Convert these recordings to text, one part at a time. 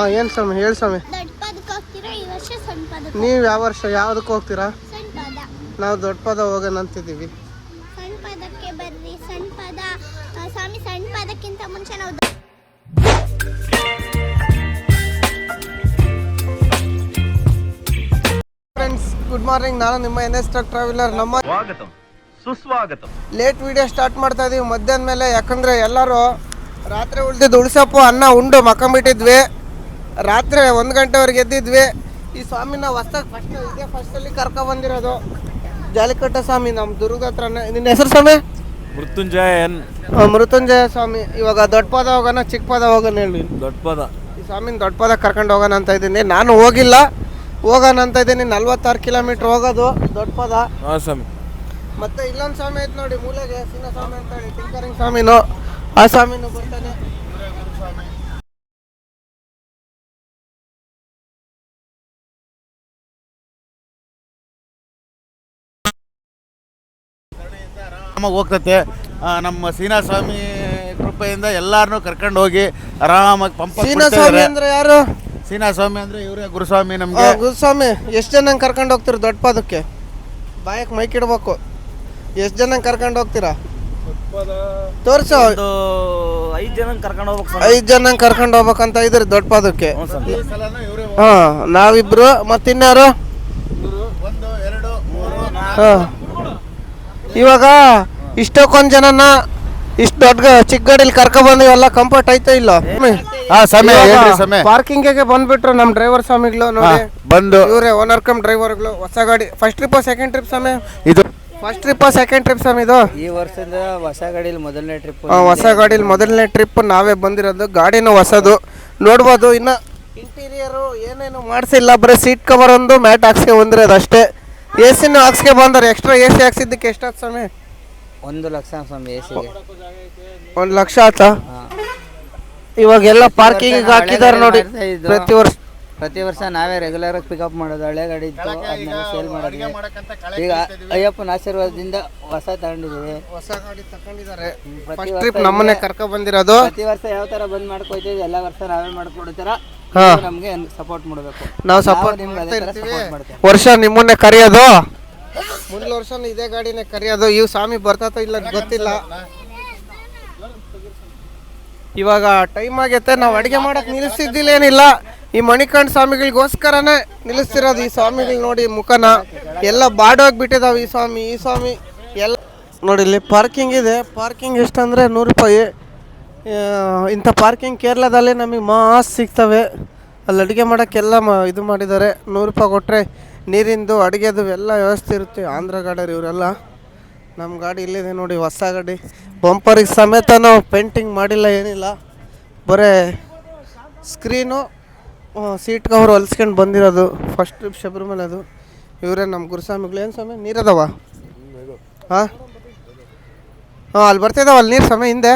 ಹಾಂ ಏನು ಸ್ವಾಮಿ ಹೇಳಿ ಸ್ವಾಮಿ. ದೊಡ್ಡ ಪದಕ್ಕೆ ಹೋಗ್ತೀರಾ? ಈ ವರ್ಷ ಸಣ್ಣ ಪದಕ್ಕೆ ನೀವು ಯಾವ ವರ್ಷ ಯಾವುದಕ್ಕೆ ಹೋಗ್ತೀರಾ? ನಾವು ದೊಡ್ಡ ಪದ ಹೋಗೋಣ ಅಂತಿದ್ದೀವಿ. ಫ್ರೆಂಡ್ಸ್ ಗುಡ್ ಮಾರ್ನಿಂಗ್ ನಾನು ನಿಮ್ಮ ಎನ್ ಎಸ್ ಟ್ರಕ್ ಟ್ರಾವೆಲರ್ ನಮ್ಮ ಸುಸ್ವಾಗತ ಸುಸ್ವಾಗತಂ. ಲೇಟ್ ವಿಡಿಯೋ ಸ್ಟಾರ್ಟ್ ಮಾಡ್ತಾ ಇದೀವಿ. ಮಧ್ಯಾಹ್ನ ಮೇಲೆ ಯಾಕಂದ್ರೆ ಎಲ್ಲರೂ ರಾತ್ರಿ ಉಳ್ದಿದ್ದು ಉಳ್ಸಪ್ಪು ಅನ್ನ ಉಂಡು ಮಕ್ಕಂಬಿಟ್ಟಿದ್ವಿ. ರಾತ್ರಿ ಒಂದು ಗಂಟೆವರೆಗೆ ಎದ್ದಿದ್ವಿ. ಈ ಸ್ವಾಮಿನ ಹೊಸ್ದಾಗಿ ಫಸ್ಟ್ ಇದೇ ಫಸ್ಟಲ್ಲಿ ಕರ್ಕೊ ಬಂದಿರೋದು. ಜಾಲಿಕಟ್ಟ ಸ್ವಾಮಿ ನಮ್ಮ ದುರ್ಗ ಹತ್ರನೇ ನಿನ್ನ ಹೆಸರು ಸ್ವಾಮಿ? ಮೃತ್ಯುಂಜಯ ಏನ್ ಮೃತ್ಯುಂಜಯ ಸ್ವಾಮಿ. ಇವಾಗ ದೊಡ್ಡ ಪದ ಹೋಗೋಣ ಚಿಕ್ಕ ಪದ ಹೋಗೋಣ ಹೇಳಿ. ದೊಡ್ಡ ಪದ. ಈ ಸ್ವಾಮಿನ ದೊಡ್ಡ ಪದ ಕರ್ಕೊಂಡು ಹೋಗೋಣ ಅಂತ ಇದ್ದೀನಿ. ನಾನು ಹೋಗಿಲ್ಲ. ಹೋಗೋಣ ಅಂತ ಇದ್ದೀನಿ. ನಲ್ವತ್ತಾರು ಕಿಲೋಮೀಟ್ರ್ ಹೋಗೋದು ದೊಡ್ಡ ಪದ. ಹಾಂ ಸ್ವಾಮಿ. ಮತ್ತೆ ಇಲ್ಲೊಂದು ಸ್ವಾಮಿ ಐತೆ ನೋಡಿ ಮೂಲೆಗೆ ಸೀನ ಸ್ವಾಮಿ ಅಂತ ಹೇಳಿ ಟಿಂಕರಿಂಗ್ ಸ್ವಾಮಿನೂ. ಆ ಸ್ವಾಮಿನೂ ಬರ್ತಾನೆ. ಆರಾಮಾಗಿ ಹೋಗ್ತತೆ. ನಮ್ಮ ಸೀನಾ ಸ್ವಾಮಿ ಕೃಪೆಯಿಂದ ಎಲ್ಲಾರನ್ನೂ ಕರ್ಕೊಂಡು ಹೋಗಿ ಆರಾಮಾಗಿ ಪಂಪ ಸೀನಾ ಸ್ವಾಮಿ ಅಂದ್ರೆ ಯಾರು? ಸೀನಾ ಸ್ವಾಮಿ ಅಂದ್ರೆ ಇವರೇ ಗುರುಸ್ವಾಮಿ ನಮ್ಗೆ. ಗುರುಸ್ವಾಮಿ ಎಷ್ಟು ಜನ ಕರ್ಕೊಂಡು ಹೋಗ್ತೀರಿ ದೊಡ್ಡ ಪಾದಕ್ಕೆ ಬಾಯಕ್ ಮೈಕ್ ಇಡ್ಬೇಕು. ಎಷ್ಟು ಜನ ಕರ್ಕೊಂಡು ಹೋಗ್ತೀರಾ? ತೋರ್ಸು. ಐದು ಜನ ಕರ್ಕೊಂಡು ಹೋಗ್ಬೇಕು ಐದು ಜನ ಕರ್ಕೊಂಡು ಹೋಗ್ಬೇಕಂತ ಇದ್ರಿ ದೊಡ್ಡ ಪಾದಕ್ಕೆ ಹಾಂ ಸ್ವಾಮಿ ಇವರೇ ಹಾ ನಾವಿಬ್ರು ಮತ್ತಿನ್ಯಾರು? ಒಂದು ಎರಡು ಮೂರು ಹಾ. ಇವಾಗ ಇಷ್ಟಕ್ಕೊಂದ್ ಜನನ ಇಷ್ಟು ದೊಡ್ಡ ಚಿಕ್ಕ ಗಾಡಿಲಿ ಕರ್ಕೊ ಬಂದಿವಲ್ಲ ಕಂಫರ್ಟ್ ಆಯ್ತಾ ಇಲ್ಲ? ಹಾ ಸಮಯ ಹೇಳ್ರಿ ಸಮಯ ಪಾರ್ಕಿಂಗ್ಗೆ ಬಂದ್ಬಿಟ್ರು ನಮ್ ಡ್ರೈವರ್ ಸ್ವಾಮಿಗಳು ನೋಡಿ. ಬಂದು. ಇವರೇ ಓನರ್ ಕಮ್ ಡ್ರೈವರ್ಗಳು ಹೊಸ ಗಾಡಿ. ಫಸ್ಟ್ ಟ್ರಿಪ್ ಸೆಕೆಂಡ್ ಟ್ರಿಪ್ ಸಮಯ ಇದು ಫಸ್ಟ್ ಟ್ರಿಪ್ ಸೆಕೆಂಡ್ ಟ್ರಿಪ್ ಸಮ ಇದು? ಈ ವರ್ಷದ ಹೊಸ ಗಾಡಿಯಲ್ಲಿ ಮೊದಲನೇ ಟ್ರಿಪ್ ಆ, ಹೊಸ ಗಾಡಿಲಿ ಮೊದಲನೇ ಟ್ರಿಪ್ ನಾವೇ ಬಂದಿರೋದು ಗಾಡಿನೂ ಹೊಸದು. ನೋಡ್ಬೋದು ಇನ್ನ ಇಂಟೀರಿಯರು ಏನೇನು ಮಾಡಿಸಿಲ್ಲ ಬರೀ ಸೀಟ್ ಕವರ್ ಒಂದು ಮ್ಯಾಟ್ ಹಾಕ್ಸ್ಕೊಂಡ್ ಬಂದಿರೋದು ಅಷ್ಟೇ ಎ ಸಿನೂ ಹಾಕ್ಸ್ಕೆ ಬಂದಾರೆ ಎಕ್ಸ್ಟ್ರಾ ಎ ಸಿ ಹಾಕ್ಸಿದ್ದಕ್ಕೆ ಎಷ್ಟಾಯ್ತು ಸ್ವಾಮಿ? ಒಂದು ಲಕ್ಷ ಸ್ವಾಮಿ ಎ ಸಿಗೆ ಒಂದು ಲಕ್ಷ ಆತ ಇವಾಗೆಲ್ಲ ಪಾರ್ಕಿಂಗ್ ಹಾಕಿದಾರೆ ನೋಡಿ. ಪ್ರತಿ ವರ್ಷ. ಪ್ರತಿ ವರ್ಷ ನಾವೇ ರೆಗ್ಯುಲರ್ ಆಗಿ ಪಿಕಪ್ ಮಾಡೋದು ಹಳೆ ಗಾಡಿ ಇತ್ತು ಅದನ್ನೆಲ್ಲ ಸೇಲ್ ಮಾಡೋದು ಈಗ ಅಯ್ಯಪ್ಪನ ಆಶೀರ್ವಾದದಿಂದ ಹೊಸ ತಗೊಂಡಿದ್ದೀವಿ. ಹೊಸ ಗಾಡಿ ತಗೊಂಡಿದ್ದಾರೆ. ಪ್ರತಿ ಫಸ್ಟ್ ವರ್ಷ ಟ್ರಿಪ್ ನಮ್ಮನೆ ಕರ್ಕೊ ಬಂದಿರೋದು. ಪ್ರತಿ ವರ್ಷ ಯಾವ ತರ ಬಂದ್ ಮಾಡ್ಕೊಯ್ತೀವಿ ಎಲ್ಲ ವರ್ಷ ನಾವೇ ಮಾಡ್ಕೊಡ್ತೀರ? ಹಾ. ನಮ್ಗೆ ಸಪೋರ್ಟ್ ಮಾಡಬೇಕು? ನಾವು ಸಪೋರ್ಟ್ ನಿಮ್ಗೆ ಅದೇ ತರ ಇರ್ತೀವಿ ಸಪೋರ್ಟ್ ಮಾಡ್ತೀವಿ. ವರ್ಷ ನಿಮ್ಮನ್ನೇ ಕರೆಯೋದು? ಮುಂದಿನ ವರ್ಷ ಇದೇ ಗಾಡಿನೇ ಕರೆಯೋದು. ಇವ್ ಸ್ವಾಮಿ ಬರ್ತಾತೋ ಇಲ್ಲ ಗೊತ್ತಿಲ್ಲ. ಇವಾಗ ಟೈಮ್ ಆಗೈತೆ ನಾವು ಅಡಿಗೆ ಮಾಡಕ್ ನಿಲ್ಲಿಸ್ತಿದ್ದಿಲ್ಲ ಏನಿಲ್ಲ. ಈ ಮಣಿಕಂಠ ಸ್ವಾಮಿಗಳಿಗೋಸ್ಕರನೇ ನಿಲ್ಲಿಸ್ತಿರೋದು ಈ ಸ್ವಾಮಿಗಳು ನೋಡಿ ಮುಖನ. ಎಲ್ಲ ಬಾಡೋಗ್ಬಿಟ್ಟಿದಾವೆ ಈ ಸ್ವಾಮಿ ಈ ಸ್ವಾಮಿ. ಎಲ್ಲ ನೋಡಿ ಇಲ್ಲಿ ಪಾರ್ಕಿಂಗ್ ಇದೆ. ಪಾರ್ಕಿಂಗ್ ಎಷ್ಟಂದ್ರೆ ನೂರು ರೂಪಾಯಿ. ಇಂಥ ಪಾರ್ಕಿಂಗ್ ಕೇರಳದಲ್ಲೇ ನಮಗೆ ಮಾಸ್ ಸಿಗ್ತವೆ. ಅಲ್ಲಿ ಅಡುಗೆ ಮಾಡೋಕ್ಕೆಲ್ಲ ಮ ಇದು ಮಾಡಿದ್ದಾರೆ. ನೂರು ರೂಪಾಯಿ ಕೊಟ್ಟರೆ ನೀರಿಂದು ಅಡುಗೆದು ಎಲ್ಲ ವ್ಯವಸ್ಥೆ ಇರುತ್ತೆ. ಆಂಧ್ರ ಗಾಡಿಯವ್ರು ಇವರೆಲ್ಲ. ನಮ್ಮ ಗಾಡಿ ಇಲ್ಲಿದೆ ನೋಡಿ ಹೊಸ ಗಾಡಿ. ಬಂಪರಿಗೆ ಸಮೇತ ನಾವು ಪೇಂಟಿಂಗ್ ಮಾಡಿಲ್ಲ ಏನಿಲ್ಲ. ಬರೇ ಸ್ಕ್ರೀನು ಸೀಟ್ ಕವರ್ ಹೊಲಿಸ್ಕೊಂಡು ಬಂದಿರೋದು. ಫಸ್ಟ್ ಟ್ರಿಪ್ ಶಬರಿಮಲೆ ಅದು. ಇವರೇ ನಮ್ಮ ಗುರುಸ್ವಾಮಿಗಳು. ಏನು ಸ್ವಾಮಿ ನೀರದವ ಹಾಂ ಹಾಂ ಅಲ್ಲಿ ಬರ್ತಿದ್ದಾವ ಅಲ್ಲಿ ನೀರು ಸಮಯ ಹಿಂದೆ?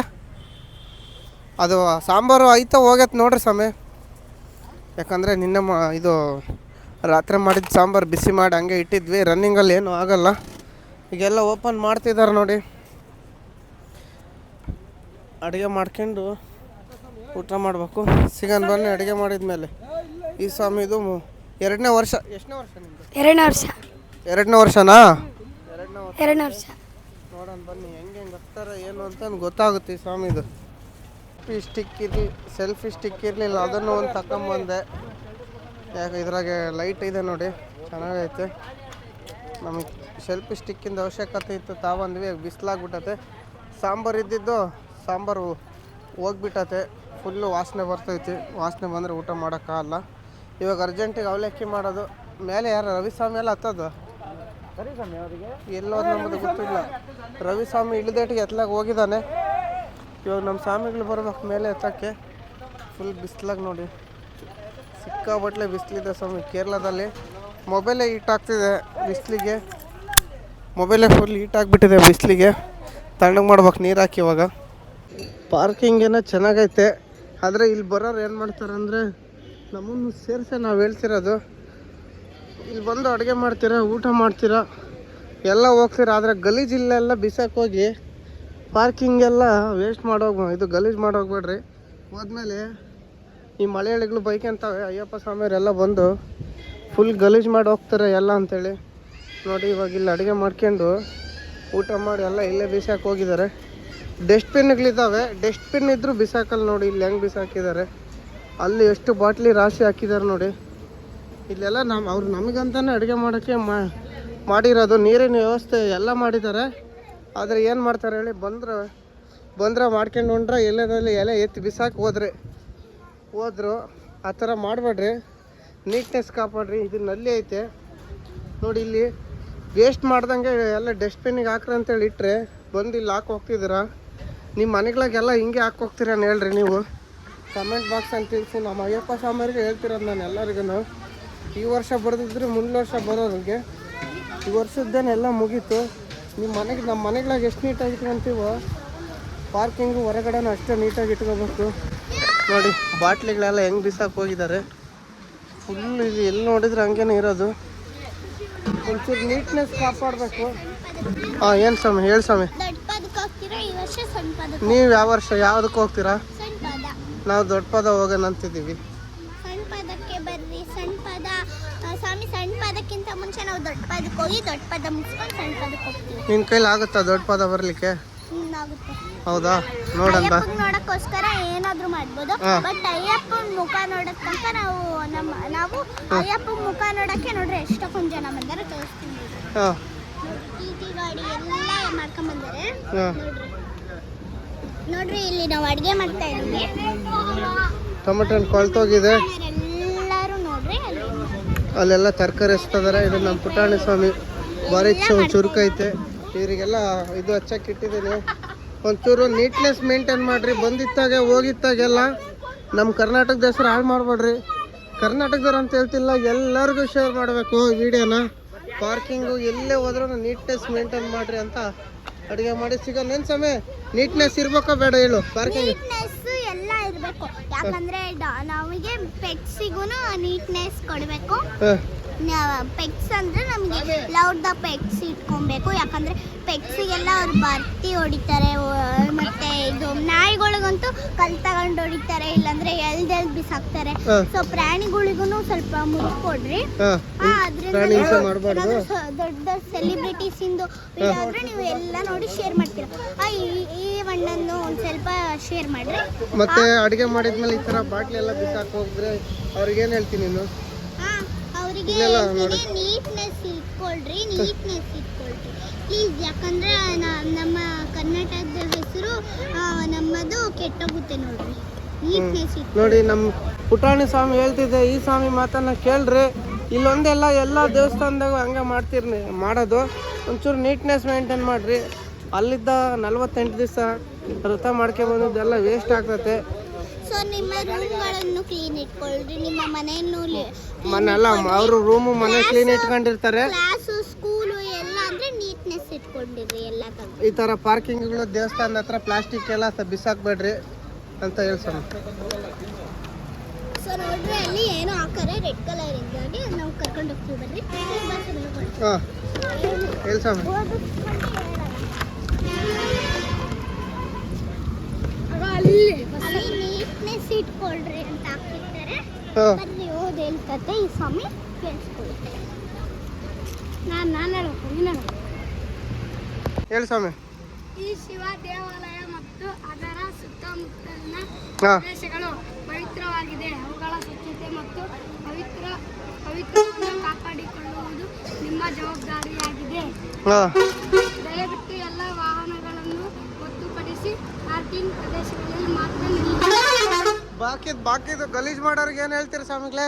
ಅದು ಸಾಂಬಾರು ಆಯ್ತಾ ಹೋಗೈತೆ ನೋಡ್ರಿ ಸ್ವಾಮಿ. ಯಾಕಂದರೆ ನಿನ್ನೆ ಮಾ ಇದು ರಾತ್ರಿ ಮಾಡಿದ ಸಾಂಬಾರು ಬಿಸಿ ಮಾಡಿ ಹಂಗೆ ಇಟ್ಟಿದ್ವಿ ರನ್ನಿಂಗಲ್ಲಿ ಏನೂ ಆಗಲ್ಲ. ಈಗೆಲ್ಲ ಓಪನ್ ಮಾಡ್ತಿದ್ದಾರೆ ನೋಡಿ. ಅಡುಗೆ ಮಾಡ್ಕೊಂಡು ಊಟ ಮಾಡಬೇಕು. ಸಿಗನ್ ಬನ್ನಿ ಅಡುಗೆ ಮಾಡಿದ್ಮೇಲೆ. ಈ ಸ್ವಾಮಿದು ಇದು ಎರಡನೇ ವರ್ಷ ಎಷ್ಟನೇ ವರ್ಷ ನಿಮ್ಮದು ಎರಡನೇ ವರ್ಷ. ಎರಡನೇ ವರ್ಷನಾ? ಎರಡನೇ ವರ್ಷ. ನೋಡೋಣ ಬನ್ನಿ ಹೆಂಗೆ ಹೆಂಗೆ ಹತ್ತಾರೆ ಏನು ಅಂತ ಗೊತ್ತಾಗುತ್ತೆ ಈ ಸ್ವಾಮಿದು. ಸೆಲ್ಫಿ ಸ್ಟಿಕ್ ಇರಲಿ ಸೆಲ್ಫಿ ಸ್ಟಿಕ್ ಇರಲಿಲ್ಲ ಅದನ್ನು ಒಂದು ತಗೊಂಬಂದೆ ಯಾಕೆ ಇದ್ರಾಗೆ ಲೈಟ್ ಇದೆ ನೋಡಿ ಚೆನ್ನಾಗೈತೆ. ನಮಗೆ ಸೆಲ್ಫಿ ಸ್ಟಿಕ್ಕಿಂದ ಅವಶ್ಯಕತೆ ಇತ್ತು ತಾವಂದ್ವಿ ಬಿಸಿಲಾಗ್ಬಿಟ್ಟತೆ. ಸಾಂಬಾರು ಇದ್ದಿದ್ದು ಸಾಂಬಾರು ಹೋಗ್ಬಿಟ್ಟತೆ ಫುಲ್ಲು ವಾಸನೆ ಬರ್ತೈತಿ. ವಾಸನೆ ಬಂದರೆ ಊಟ ಮಾಡೋಕ್ಕಾಗಲ್ಲ ಇವಾಗ ಅರ್ಜೆಂಟಿಗೆ ಅವಲಕ್ಕಿ ಮಾಡೋದು. ಮೇಲೆ ಯಾರು ರವಿಸ್ವಾಮಿ ಎಲ್ಲ ಹತ್ತದು? ಎಲ್ಲೋ ನಮ್ಮದು ಗೊತ್ತಿಲ್ಲ. ರವಿಸ್ವಾಮಿ ಇಳಿದೇಟಿಗೆ ಎತ್ತಲಾಗ ಹೋಗಿದ್ದಾನೆ ಇವಾಗ ನಮ್ಮ ಸ್ವಾಮಿಗಳು ಬರ್ಬೇಕು ಮೇಲೆ ಎತ್ತಕ್ಕೆ ಫುಲ್ ಬಿಸ್ಲಾಗ ನೋಡಿ. ಸಿಕ್ಕಾಬಟ್ಲೆ ಬಿಸಿಲಿದೆ ಸ್ವಾಮಿ, ಕೇರಳದಲ್ಲಿ. ಮೊಬೈಲೇ ಹೀಟ್ ಆಗ್ತಿದೆ ಬಿಸಿಲಿಗೆ. ಮೊಬೈಲೇ ಫುಲ್ ಹೀಟ್ ಆಗಿಬಿಟ್ಟಿದೆ ಬಿಸಿಲಿಗೆ. ತಣ್ಣಗೆ ಮಾಡ್ಬೇಕು ನೀರು ಹಾಕಿ ಇವಾಗ. ಪಾರ್ಕಿಂಗ್ ಏನೋ ಚೆನ್ನಾಗೈತೆ. ಆದರೆ ಇಲ್ಲಿ ಬರೋರು ಏನು ಮಾಡ್ತಾರೆ ಅಂದರೆ ನಮ್ಮನ್ನು ಸೇರಿಸಿ ನಾವು ಹೇಳ್ತಿರೋದು. ಇಲ್ಲಿ ಬಂದು ಅಡುಗೆ ಮಾಡ್ತೀರಾ, ಊಟ ಮಾಡ್ತೀರಾ, ಎಲ್ಲ ಹೋಗ್ತೀರ, ಆದರೆ ಗಲೀಜಿಲ್ಲೆಲ್ಲ ಬಿಸಾಕ್ ಹೋಗಿ ಪಾರ್ಕಿಂಗ್ ಎಲ್ಲ ವೇಸ್ಟ್ ಮಾಡೋಗ ಇದು ಗಲೀಜು ಮಾಡೋಗ್ಬೇಡ್ರಿ ಹೋದ್ಮೇಲೆ ಈ ಮಲೆಯಳಿಗಳು ಬೈಕ್ ಅಂತಾವೆ. ಅಯ್ಯಪ್ಪ ಸ್ವಾಮಿಯವರೆಲ್ಲ ಬಂದು ಫುಲ್ ಗಲೀಜು ಮಾಡಿ ಹೋಗ್ತಾರೆ ಎಲ್ಲ ಅಂತೇಳಿ. ನೋಡಿ ಇವಾಗ ಇಲ್ಲಿ ಅಡುಗೆ ಮಾಡ್ಕೊಂಡು ಊಟ ಮಾಡಿ ಎಲ್ಲ ಇಲ್ಲೇ ಬಿಸಾಕಿ ಹೋಗಿದ್ದಾರೆ. ಡಸ್ಟ್ಬಿನ್ಗಳಿದ್ದಾವೆ ಡಸ್ಟ್ಬಿನ್ ಇದ್ದರೂ ಬಿಸಾಕಲ್ಲ ನೋಡಿ, ಇಲ್ಲಿ ಹೆಂಗೆ ಬಿಸಾಕಿದ್ದಾರೆ. ಅಲ್ಲಿ ಎಷ್ಟು ಬಾಟ್ಲಿ ರಾಶಿ ಹಾಕಿದ್ದಾರೆ ನೋಡಿ. ಇಲ್ಲೆಲ್ಲ ನಮ್ಮ ಅವ್ರು ನಮಗಂತಾನೆ ಅಡುಗೆ ಮಾಡೋಕ್ಕೆ ಮಾಡಿರೋದು. ನೀರಿನ ವ್ಯವಸ್ಥೆ ಎಲ್ಲ ಮಾಡಿದ್ದಾರೆ. ಆದರೆ ಏನು ಮಾಡ್ತಾರೆ ಹೇಳಿ, ಬಂದ್ರೆ ಬಂದ್ರೆ ಮಾಡ್ಕೊಂಡು ಉಂಡ್ರೆ ಎಲ್ಲದಲ್ಲಿ ಎಲೆ ಎತ್ತಿ ಬಿಸಾಕಿ ಹೋದ್ರೆ. ಹೋದ್ರು, ಆ ಥರ ಮಾಡಬೇಡ್ರಿ. ನೀಟ್ನೆಸ್ ಕಾಪಾಡ್ರಿ, ಇದು ನಲ್ಲಿ ಐತೆ. ನೋಡಿ ಇಲ್ಲಿ ವೇಸ್ಟ್ ಮಾಡ್ದಂಗೆ ಎಲ್ಲ ಡಸ್ಟ್ಬಿನ್ನಿಗೆ ಹಾಕ್ರಿ ಅಂತೇಳಿ ಇಟ್ಟರೆ ಬಂದು ಇಲ್ಲಿ ಹಾಕಿ ಹೋಗ್ತಿದ್ದೀರಾ? ನಿಮ್ಮ ಮನೆಗಳಿಗೆಲ್ಲ ಹಿಂಗೆ ಹಾಕಿ ಹೋಗ್ತೀರ ಹೇಳ್ರಿ ನೀವು. ಕಮೆಂಟ್ ಬಾಕ್ಸ್ ಅಂತ ತಿಳಿಸಿ, ನಮ್ಮ ಅಯ್ಯಪ್ಪ ಸ್ವಾಮಿಯವ್ರಿಗೆ ಹೇಳ್ತಿರೋದು ನಾನು ಎಲ್ಲರಿಗೂ ಈ ವರ್ಷ ಬರೆದಿದ್ರೆ ಮುಂದಿನ ವರ್ಷ ಬರೋರಿಗೆ. ಈ ವರ್ಷದ್ದೇನೆಲ್ಲ ಮುಗೀತು. ನಿಮ್ಮ ಮನೆಗೆ ನಮ್ಮ ಮನೆಗಳಾಗ ಎಷ್ಟು ನೀಟಾಗಿ ಇಟ್ಕೊಂತೀವೋ ಪಾರ್ಕಿಂಗು ಹೊರಗಡೆನೂ ಅಷ್ಟೇ ನೀಟಾಗಿ ಇಟ್ಕೋಬೇಕು. ನೋಡಿ ಬಾಟ್ಲಿಗಳೆಲ್ಲ ಹೆಂಗೆ ಬಿಸಾಕ್ ಹೋಗಿದ್ದಾರೆ ಫುಲ್ ಇದು ಎಲ್ಲಿ ನೋಡಿದ್ರೆ ಹಂಗೇನೆ ಇರೋದು. ಒಂಚೂರು ನೀಟ್ನೆಸ್ ಕಾಪಾಡಬೇಕು. ಹಾಂ ಏನು ಸ್ವಾಮಿ ಹೇಳಿ ಸ್ವಾಮಿ. ನೀವು ಯಾವ ವರ್ಷ ಯಾವುದಕ್ಕೆ ಹೋಗ್ತೀರಾ? ನಾವು ದೊಡ್ಡ ಪದ ಹೋಗೋಣ ಅಂತಿದ್ದೀವಿ ದೊಡ್ಡ ಪದಕ್ಕೆ ಹೋಗಿ ದೊಡ್ಡ ಪದ ಮುಗಿಸ್ಕೊಂಡು ಸಣ್ಣ ಪದಕ್ಕೆ ಹೋಗ್ತೀವಿ. ನಿನ್ನ ಕೈಲಿ ಆಗುತ್ತಾ ದೊಡ್ಡ ಪದ ಬರ್ಲಿಕ್ಕೆ? ಹೌದಾ? ನೋಡಂತ ಅಯ್ಯಪ್ಪನ್ ನೋಡಕ್ಕೋಸ್ಕರ ಏನಾದ್ರೂ ಮಾಡ್ಬೋದು. ಹಾ. ಬಟ್ ಅಯ್ಯಪ್ಪನ ಮುಖ ನೋಡಕ್ಕಂತ ನಾವು ನಮ್ಮ ನಾವು ಅಯ್ಯಪ್ಪನ ಮುಖ ನೋಡಕ್ಕೆ ನೋಡ್ರಿ ಎಷ್ಟೊಂದು ಜನ ಬಂದಾರೆ ತೋರಿಸ್ತೀನಿ. ಹಾಂ. ಟೀಟಿ ಗಾಡಿ ಎಲ್ಲ ಮಾಡ್ಕೊಂಡ್ ಬಂದಾರೆ. ಹಾಂ. ನೋಡ್ರಿ. ಇಲ್ಲಿ ನಾವು ಅಡಿಗೆ ಮಾಡ್ತಾ ಇದೀವಿ ಟೊಮೆಟೊ ಹಣ್ಣು ಕೊಳ್ತೋಗಿದೆ ಅಲ್ಲಿ ಅಲ್ಲೆಲ್ಲ ತರಕಾರಿ ಹಚ್ತಿದಾರೆ. ಇದು ನಮ್ಮ ಪುಟಾಣಿ ಸ್ವಾಮಿ. ಭಾರಿ ಚುರುಕೈತೆ. ಇವರಿಗೆಲ್ಲ ಇದು ಹಚ್ಚಕ್ಕೆ ಇಟ್ಟಿದ್ದೀನಿ. ಒಂಚೂರು ನೀಟ್ನೆಸ್ ಮೇಂಟೈನ್ ಮಾಡಿರಿ. ಬಂದಿತ್ತಾಗೆ ಹೋಗಿತ್ತಾಗೆಲ್ಲ. ನಮ್ಮ ಕರ್ನಾಟಕದ ಹೆಸರು ಹಾಳು ಮಾಡಬೇಡ್ರಿ. ಕರ್ನಾಟಕದವ್ರು ಅಂತ ಹೇಳ್ತಿಲ್ಲ ಎಲ್ಲರಿಗೂ ಶೇರ್ ಮಾಡಬೇಕು ವಿಡಿಯೋನ. ಪಾರ್ಕಿಂಗು ಎಲ್ಲೇ ಹೋದ್ರೂ ನೀಟ್ನೆಸ್ ಮೇಂಟೈನ್ ಮಾಡಿರಿ ಅಂತ ಅಡುಗೆ ಮಾಡಿ. ಸಿಗೋ ಸಮಯ ನೀಟ್ನೆಸ್ ಇರ್ಬೇಕಾ ಬೇಡ ಹೇಳು. ಪಾರ್ಕಿಂಗ್ ಇರಬೇಕು ಯಾಕಂದ್ರೆ ನಮಗೆ ಪೆಟ್ಸಿಗೂ ನೀಟ್ನೆಸ್ ಕೊಡಬೇಕು. ಪೆಟ್ಸ್ ಅಂದ್ರೆ ನಮಗೆ ಲವ್ ದ ಪೆಟ್ಸ್ ಇಟ್ಕೊಬೇಕು. ಯಾಕಂದ್ರೆ ಪೆಟ್ಸಿಗೆಲ್ಲ ಅವ್ರು ಬರ್ತಿ ಹೊಡಿತಾರೆ ಮತ್ತೆ ಇದು ನಾಯಿಗಳಿಗಂತೂ ಕಲ್ ತಗೊಂಡು ಹೊಡಿತಾರೆ ಇಲ್ಲಾಂದ್ರೆ ಎಲ್ದೆಲ್ ಬಿಸಾಕ್ತಾರೆ. ಸೊ ಪ್ರಾಣಿಗಳಿಗೂ ಸ್ವಲ್ಪ ಮುದ್ದು ಕೊಡ್ರಿ. ಆ, ಅದ್ರಿಂದ ಪ್ರಾಣಿ ಹಿಂಸೆ ನಾವು ಮಾಡಬಾರ್ದು. ಏನಾದ್ರು ಸ- ದೊಡ್ಡ ಸೆಲಿಬ್ರಿಟೀಸ್ ಇಂದು ಅಂದ್ರೆ ಆದ್ರೆ ನೀವು ಎಲ್ಲ ನೋಡಿ ಶೇರ್ ಮಾಡ್ತೀರಾ. ಈ- ಈ ಒಂದನ್ನು ಒಂದ್ ಸ್ವಲ್ಪ ಶೇರ್ ಮಾಡ್ರಿ. ಮತ್ತೆ ಅಡುಗೆ ಮಾಡಿದ್ಮೇಲೆ ಈ ತರ ಬಾಟ್ಲಿ ಎಲ್ಲ ಬಿಸಾಕ್ ಹೋಗಿದ್ರೆ ಏನ್ ಹೇಳ್ತೀನಿ ನೀನು? ಅವರಿಗೆ ನೋಡಿ. ನೀಟ್ನೆಸ್ ಇಟ್ಕೊಳ್ರಿ ನೀಟ್ನೆಸ್ ಇಟ್ಕೊಳ್ರಿ. ಪ್ಲೀಸ್ ಯಾಕಂದ್ರೆ ನಮ್ಮ ಕರ್ನಾಟಕದ ಹೆಸರು ನಮ್ಮದು ಕೆಟ್ಟೋಗುತ್ತೆ ನೋಡ್ರಿ. ನೀಟ್ನೆಸ್ ನೋಡಿ ನಮ್ಮ ಪುಟಾಣಿ ಸ್ವಾಮಿ ಹೇಳ್ತಿದ್ದೆ ಈ ಸ್ವಾಮಿ ಮಾತನ್ನ ಕೇಳ್ರಿ. ಇಲ್ಲೊಂದೆಲ್ಲ ಎಲ್ಲ ದೇವಸ್ಥಾನದಾಗ ಹಂಗೆ ಮಾಡ್ತಿರ್ನಿ ಮಾಡೋದು. ಒಂಚೂರು ನೀಟ್ನೆಸ್ ಮೇಂಟೈನ್ ಮಾಡಿರಿ. ಅಲ್ಲಿದ್ದ ನಲ್ವತ್ತೆಂಟು ದಿವಸ ವ್ರತ ಮಾಡ್ಕೊಂಡ್ ಬಂದಿದ್ದೆಲ್ಲ ವೇಸ್ಟ್ ಆಗ್ತತೆ. ಸೊ ನಿಮ್ಮ ರೂಮ್ಗಳನ್ನು ಕ್ಲೀನ್ ಇಟ್ಕೊಳ್ರಿ. ನಿಮ್ಮ ಮನೆಯನ್ನು ಮನೆಲ್ಲ ಅವರು ರೂಮು ಮನೆ ಕ್ಲೀನ್ ಇಟ್ಕೊಂಡಿರ್ತಾರೆ. ಕ್ಲಾಸು ಸ್ಕೂಲು ಎಲ್ಲ ಅಂದ್ರೆ ನೀಟ್ನೆಸ್ ಇಟ್ಕೊಂಡಿರಿ ಎಲ್ಲ ಈ ತರ ಪಾರ್ಕಿಂಗ್ಗಳು ದೇವಸ್ಥಾನದ ಹತ್ರ ಪ್ಲಾಸ್ಟಿಕ್ ಎಲ್ಲ ಬಿಸಾಕ್ಬೇಡ್ರಿ ಅಂತ ಹೇಳ್ಸೋಣ. ಸೊ ನೋಡ್ರಿ ಅಲ್ಲಿ ಏನೋ ಹಾಕಾರೆ ರೆಡ್ ಕಲರ್ ಇದ್ದಾಗೆ ನಾವು ಕರ್ಕೊಂಡು ಹೋಗ್ತೀವಿ ಬರ್ರಿ. ಹಾಂ. ಹೇಳ್ಸೋಣ ಅಲ್ಲಿ ನೀಟ್ನೆಸ್ ಇಟ್ಕೊಳ್ರಿ ಅಂತ ಹಾಕಿರ್ತಾರೆ. ಬರ್ಲಿ ಬರ್ರಿ ಓದ್ ಹೇಳ್ತತೆ. ಈ ಸ್ವಾಮಿ ಕೇಳಿಸ್ಕೊಳ್ತಾರೆ ನಾನು ನಾನು ಹೇಳ್ಬೇಕು ನೀನು ಹೇಳ್ಬೇಕು. ಹೇಳಿ ಸ್ವಾಮಿ. ಈ ಶಿವ ದೇವಾಲಯ ಮತ್ತು ಅದರ ಸುತ್ತಮುತ್ತಲಿನ ಪ್ರದೇಶಗಳು ಪವಿತ್ರವಾಗಿದೆ. ಅವುಗಳ ಸ್ವಚ್ಛತೆ ಮತ್ತು ಪವಿತ್ರ ಪವಿತ್ರವನ್ನು ಕಾಪಾಡಿಕೊಳ್ಳುವುದು ನಿಮ್ಮ ಜವಾಬ್ದಾರಿಯಾಗಿದೆ. ದಯವಿಟ್ಟು ಎಲ್ಲ ವಾಹನಗಳನ್ನು ಗೊತ್ತುಪಡಿಸಿ ಪಾರ್ಕಿಂಗ್ ಪ್ರದೇಶಗಳಲ್ಲಿ ಮಾತ್ರ ನಿಲ್ಲಿಸಿ ಬಾಕಿದ್ ಬಾಕಿದು ಗಲೀಜ್ ಮಾಡೋರ್ಗೆ ಏನು ಹೇಳ್ತೀರಿ ಸ್ವಾಮಿಗಳೇ?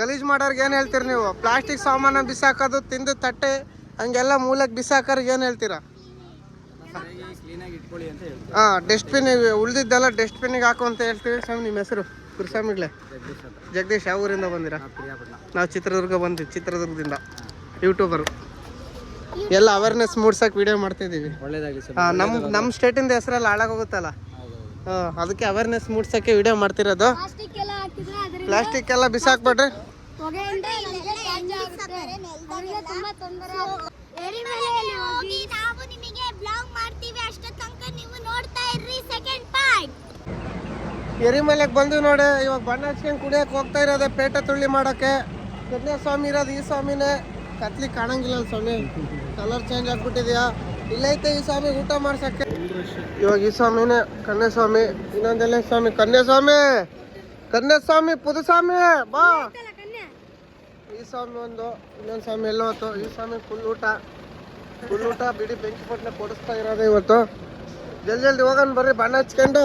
ಗಲೀಜ್ ಮಾಡೋರ್ಗೆ ಏನು ಹೇಳ್ತೀರಿ ನೀವು? ಪ್ಲಾಸ್ಟಿಕ್ ಸಾಮಾನ ಬಿಸಾಕೋದು ತಿಂದು ತಟ್ಟೆ ಹಂಗೆಲ್ಲ ಮೂಲಕ್ಕೆ ಬಿಸಾಕೋರ್ಗೆ ಏನು ಹೇಳ್ತೀರಾ? ಹಾಂ ಡಸ್ಟ್ಬಿನ್ ಉಳ್ದಿದ್ದೆಲ್ಲ ಡಸ್ಟ್ಬಿನ್ಗೆ ಹಾಕು ಅಂತ ಹೇಳ್ತೀವಿ. ಸ್ವಾಮಿ ನಿಮ್ಮ ಹೆಸರು? ಗುರುಸ್ವಾಮಿಗಳೇ? ಜಗದೀಶ್ ಯಾವ ಊರಿಂದ ಬಂದಿರಾ? ನಾವು ಚಿತ್ರದುರ್ಗ ಬಂದ್ವಿ ಚಿತ್ರದುರ್ಗದಿಂದ. ಯೂಟ್ಯೂಬರು. ಎಲ್ಲ ಅವೇರ್ನೆಸ್ ಮೂಡ್ಸಕ್ಕೆ ವಿಡಿಯೋ ಮಾಡ್ತಿದ್ದೀವಿ ಹಾಂ ನಮ್ಮ ನಮ್ಮ ಸ್ಟೇಟಿಂದ ಹೆಸರೆಲ್ಲ ಹಾಳಾಗೋಗುತ್ತಲ್ಲ? ಅದಕ್ಕೆ ಅವೇರ್ನೆಸ್ ಮೂಡ್ಸೋಕ್ಕೆ ವಿಡಿಯೋ ಮಾಡ್ತಿರೋದು. ಪ್ಲಾಸ್ಟಿಕ್ ಎಲ್ಲ ಹಾಕಿದ್ರೆ ಅದರಿಂದ ಪ್ಲಾಸ್ಟಿಕ್ ಎಲ್ಲ ಬಿಸಾಕ್ಬೇಡ್ರಿ. ಹೊಗೆಯಿಂದ ಅವರಿಗೆ ತುಂಬಾ ತೊಂದರೆ ಹೋಗಿ? ನಾವು ನಿಮಗೆ ಬ್ಲಾಗ್ ಮಾಡ್ತೀವಿ. ಅಷ್ಟ ನೀವು ನೋಡ್ತಾ ಇರ್ರಿ ಸೆಕೆಂಡ್ ಪಾರ್ಟ್ ಎರಿಮಲೆಗೆ ಬಂದು ನೋಡಿ ಇವಾಗ ಬಣ್ಣ ಹಚ್ಕೊಂಡು ಕುಡಿಯಕ್ಕೆ ಹೋಗ್ತಾ ಇರೋದೆ ಪೇಟ ತುಳ್ಳಿ ಮಾಡೋಕ್ಕೆ. ಕನ್ಯಾ ಸ್ವಾಮಿ ಇರೋದು ಈ ಸ್ವಾಮಿನೇ. ಕತ್ಲಿ ಕಾಣಂಗಿಲ್ಲ ಸ್ವಾಮಿ. ಕಲರ್ ಚೇಂಜ್ ಆಗ್ಬಿಟ್ಟಿದ್ಯಾ? ಇಲ್ಲೈತೆ ಈ ಸ್ವಾಮಿ, ಊಟ ಮಾಡ್ಸಕ್ಕೆ. ಇವಾಗ ಈ ಸ್ವಾಮಿನೇ ಕನ್ಯಾ ಸ್ವಾಮಿ ಇನ್ನೊಂದೆಲ್ಲ ಸ್ವಾಮಿ ಕನ್ಯಾ ಸ್ವಾಮಿ ಕನ್ಯಾ ಸ್ವಾಮಿ ಪುದು ಸ್ವಾಮಿ ಬಾ. ಈ ಸ್ವಾಮಿ ಒಂದು, ಇನ್ನೊಂದು ಸ್ವಾಮಿ ಎಲ್ಲ ಹೊತ್ತು, ಈ ಸ್ವಾಮಿ ಫುಲ್ ಊಟ. ಫುಲ್ ಊಟ ಬಿಡಿ, ಬೆಂಕಿ ಪಟ್ನೆ ಕೊಡಿಸ್ತಾ ಇರೋದೇ ಇವತ್ತು. ಜಲ್ದಿ ಜಲ್ದಿ ಹೋಗೋಣ ಬರ್ರಿ, ಬಣ್ಣ ಹಚ್ಕೊಂಡು.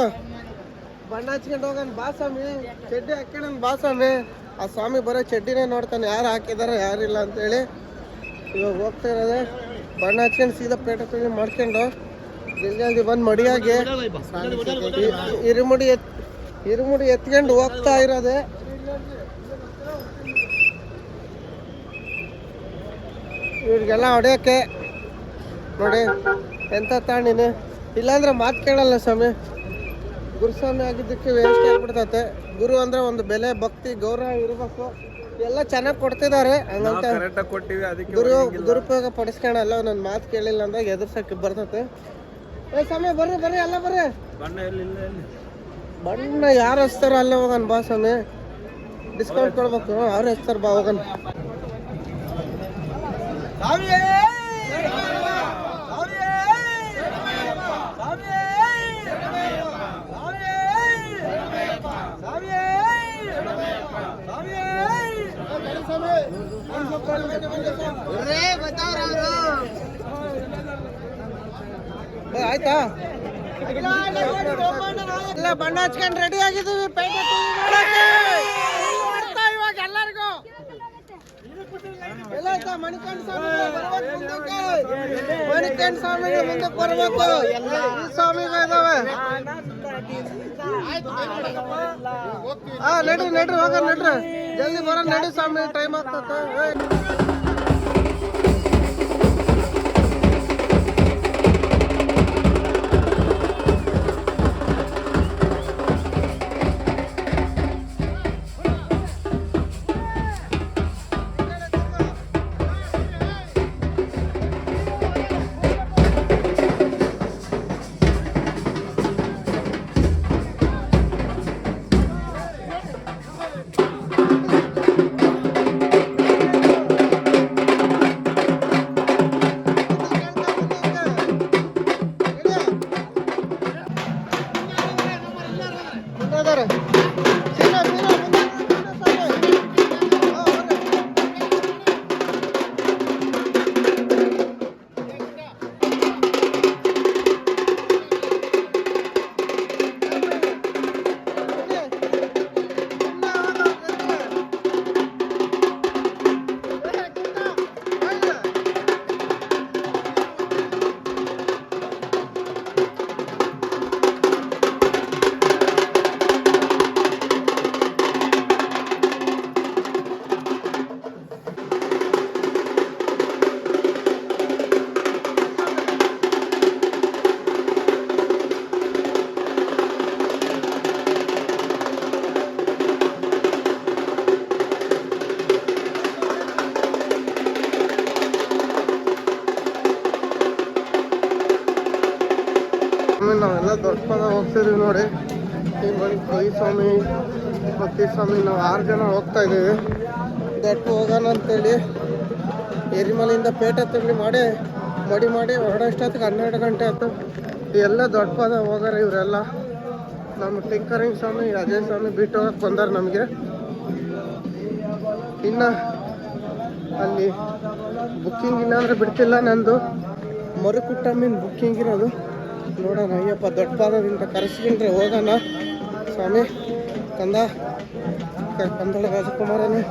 ಬಣ್ಣ ಹಚ್ಕೊಂಡು ಹೋಗೋಣ ಬಾ ಸ್ವಾಮಿ. ಚಡ್ಡಿ ಹಾಕ್ಕೊಂಡು ಬಾ ಸ್ವಾಮಿ. ಆ ಸ್ವಾಮಿ ಬರೋ ಚಡ್ಡಿನೇ ನೋಡ್ತಾನೆ, ಯಾರು ಹಾಕಿದಾರೆ ಯಾರಿಲ್ಲ ಅಂತೇಳಿ. ಇವಾಗ ಹೋಗ್ತಾ ಇರೋದೆ. ಬಣ್ಣ ಹಚ್ಕೊಂಡು ಸೀದಾ ಪೇಟೆ ಪೇಟೆ ಮಾಡ್ಕೊಂಡು ಜಲ್ದಿ ಜಲ್ದಿ ಬಂದು ಮಡಿಯಾಗಿ ಇರುಮುಡಿ ಎತ್ ಇರುಮುಡಿ ಎತ್ಕೊಂಡು ಹೋಗ್ತಾ ಇರೋದೆ. ಇವ್ರಿಗೆಲ್ಲ ಹೊಡೆಯೋಕೆ ನೋಡಿ ಎಂಥ ತಾಣಿನಿ? ಇಲ್ಲಾಂದ್ರೆ ಮಾತು ಕೇಳಲ್ಲ ಸ್ವಾಮಿ. ಗುರುಸ್ವಾಮಿ ಆಗಿದ್ದಕ್ಕೆ ವೇಸ್ಟ್ ಆಗ್ಬಿಡ್ತೈತೆ. ಗುರು ಅಂದ್ರೆ ಒಂದು ಬೆಲೆ, ಭಕ್ತಿ, ಗೌರವ ಇರಬೇಕು. ಎಲ್ಲ ಚೆನ್ನಾಗಿ ಕೊಡ್ತಿದ್ದಾರೆ. ಹಂಗಂತ ಕರೆಕ್ಟಾಗಿ ಕೊಟ್ಟಿವಿ ಅದಕ್ಕೆ ದುರು ದುರುಪಯೋಗ ಪಡಿಸ್ಕೊಳಲ್ಲ ನನ್ನ ಮಾತು ಕೇಳಿಲ್ಲ ಅಂದಾಗ ಎದುರ್ಸಕ್ಕೆ ಬರ್ತತೆ. ಏ ಸ್ವಾಮಿ ಬರ್ರಿ ಬರ್ರಿ ಎಲ್ಲ ಬರ್ರಿ. ಬಣ್ಣ ಎಲ್ಲಿಲ್ಲ ಬಣ್ಣ ಯಾರು ಹಚ್ತಾರೋ ಅಲ್ಲೇ ಹೋಗನ್ ಬಾ ಸ್ವಾಮಿ. ಡಿಸ್ಕೌಂಟ್ ಕೊಡ್ಬೇಕು. ಅವ್ರು ಹಚ್ತಾರ ಬಾ ಹೋಗೋಣ ಏ, ಆಯ್ತಾ? ಎಲ್ಲ ಬಣ್ಣ ಹಚ್ಕೊಂಡು ರೆಡಿ ಆಗಿದ್ದೀವಿ ಪೇಟೆ ತುಳಿ ಮಾಡಕ್ಕೆ. ಮಾಡ್ತಾ ಇವಾಗ ಎಲ್ಲರಿಗೂ ಎಲ್ಲ ಸ್ವಾಮಿ ಸ್ವಾಮಿಗಳು ಬರ್ಬೇಕು. ಸ್ವಾಮಿಗಳು ಇದಾವೆ ಹಾ ನಡ್ರಿ ನಡ್ರಿ ಹೋಗ ನಡ್ರಿ. ಜಲ್ದಿ ಬರೋ ನಡಿ ಸ್ವಾಮಿ ಟೈಮ್ ಆಗ್ತದೆ ಹೋಗ್ತಿದೀವಿ ನೋಡಿ. ಈ ಕೈ ಸ್ವಾಮಿ ಮತ್ತು ಸ್ವಾಮಿ ನಾವು ಆರು ಜನ ಹೋಗ್ತಾ ಇದ್ದೀವಿ. ದೊಡ್ಡ ಹೋಗೋಣ ಅಂತೇಳಿ ಎರಿಮಲೆಯಿಂದ ಪೇಟೆ ತಿಂಡಿ ಮಾಡಿ, ಮಡಿ ಮಾಡಿ ಹೊರಡೋಷ್ಟೊತ್ತಿಗೆ ಹನ್ನೆರಡು ಗಂಟೆ ಆಯ್ತು. ಎಲ್ಲ ದೊಡ್ಡ ಪದ ಹೋಗಾರ ಇವರೆಲ್ಲ. ನಮ್ಮ ಟಿಂಕರಿಂಗ್ ಸ್ವಾಮಿ, ಅಜಯ್ ಸ್ವಾಮಿ ಬಿಟ್ಟು ಹೋಗಕ್ಕೆ ಬಂದಾರ ನಮಗೆ. ಇನ್ನು ಅಲ್ಲಿ ಬುಕ್ಕಿಂಗ್ ಇಲ್ಲ ಅಂದರೆ ಬಿಡ್ತಿಲ್ಲ ನಂದು. ಮರುಕುಟ್ಟಮ್ಮಿನ ಬುಕ್ಕಿಂಗ್ ಇರೋದು. ನೋಡೋಣ ಅಯ್ಯಪ್ಪ ದೊಡ್ಡ ಪಾದದಿಂದ ಕರೆಸ್ಕೊಂಡ್ರೆ ಹೋಗೋಣ. ಸ್ವಾಮಿ ಕಂದ. ಕ- ಕಂದಳ ರಾಜಕುಮಾರನೇ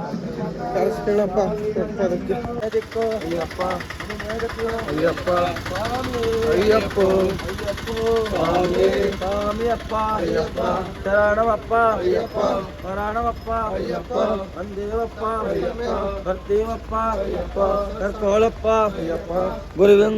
ಕರೆಸ್ಕೊಳ್ಳಪ್ಪ ದೊಡ್ಡ ಪಾದಕ್ಕೆ ಅದಕ್ಕೋ ಅಯ್ಯಪ್ಪ. ಅಯ್ಯಪ್ಪ. ಅಯ್ಯಪ್ಪ. ಸ್ವಾಮಿ. ಸ್ವಾಮಿಯಪ್ಪ. ಅಯ್ಯಪ್ಪ. ಶರಣವಪ್ಪ. ಅಯ್ಯಪ್ಪ. ಶರಣವಪ್ಪ ಅಯ್ಯಪ್ಪ. ಬಂದೇವಪ್ಪ ಅಯ್ಯಪ್ಪ. ಬರ್ತೀವಪ್ಪ ಅಯ್ಯಪ್ಪ. ಕರ್ಕೋಳಪ್ಪ. ಅಯ್ಯಪ್ಪ. ಗುರುವೆಂಗುರು